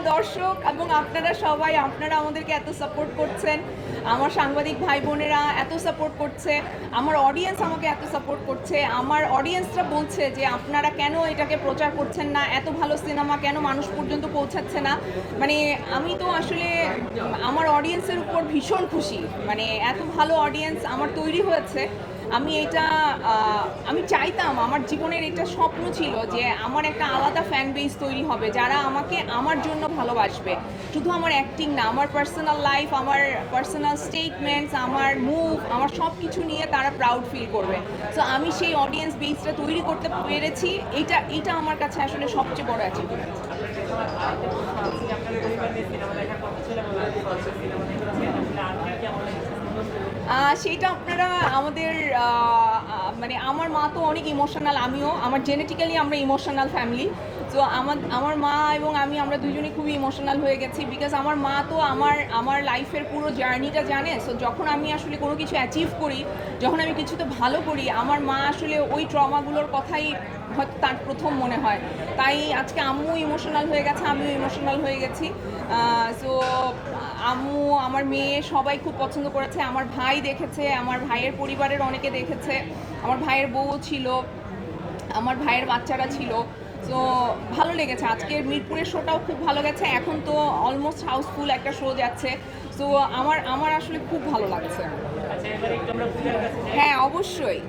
দর্শক এবং আপনারা সবাই, আপনারা আমাদেরকে এত সাপোর্ট করছেন। আমার সাংবাদিক ভাই বোনেরা এত সাপোর্ট করছে। আমার অডিয়েন্স আমাকে এত সাপোর্ট করছে। আমার অডিয়েন্সরা বলছে যে, আপনারা কেন এটাকে প্রচার করছেন না? এত ভালো সিনেমা কেন মানুষ পর্যন্ত পৌঁছাচ্ছে না? মানে আমি তো আসলে, আমার অডিয়েন্সের উপর ভীষণ খুশি। মানে এত ভালো অডিয়েন্স আমার তৈরি হয়েছে। আমি এটা আমি চাইতাম, আমার জীবনের এটা স্বপ্ন ছিল যে আমার একটা আলাদা ফ্যান বেস তৈরি হবে যারা আমাকে আমার জন্য ভালোবাসবে। শুধু আমার অ্যাক্টিং না, আমার পার্সোনাল লাইফ আমার পার্সোনাল স্টেটমেন্টস আমার মুভ আমার সব কিছু নিয়ে তারা প্রাউড ফিল করবে। সো আমি সেই অডিয়েন্স বেসটা তৈরি করতে পেরেছি। এটা এটা আমার কাছে আসলে সবচেয়ে বড় অ্যাচিভমেন্ট সেটা আপনারা আমাদের মানে আমার মা তো অনেক ইমোশনাল আমিও। আমার জেনেটিক্যালি আমরা ইমোশনাল ফ্যামিলি তো আমার আমার মা এবং আমি আমরা দুজনেই খুবই ইমোশনাল হয়ে গেছি বিকজ আমার মা তো আমার আমার লাইফের পুরো জার্নিটা জানে। সো যখন আমি আসলে কোনো কিছু অ্যাচিভ করি, যখন আমি কিছুতে ভালো করি, আমার মা আসলে ওই ট্রমাগুলোর কথাই হয়তো তার প্রথম মনে হয়। তাই আজকে আম্মু ইমোশনাল হয়ে গেছে, আমিও ইমোশনাল হয়ে গেছি। সো আম্মু আমার মেয়ে সবাই খুব পছন্দ করেছে আমার ভাই দেখেছে আমার ভাইয়ের পরিবারের অনেকে দেখেছে আমার ভাইয়ের বউ ছিল আমার ভাইয়ের বাচ্চারা ছিল। তো ভালো লেগেছে আজকের মিরপুরের শোটাও খুব ভালো গেছে এখন তো অলমোস্ট হাউসফুল একটা শো যাচ্ছে। তো আমার আমার আসলে খুব ভালো লাগছে। হ্যাঁ অবশ্যই।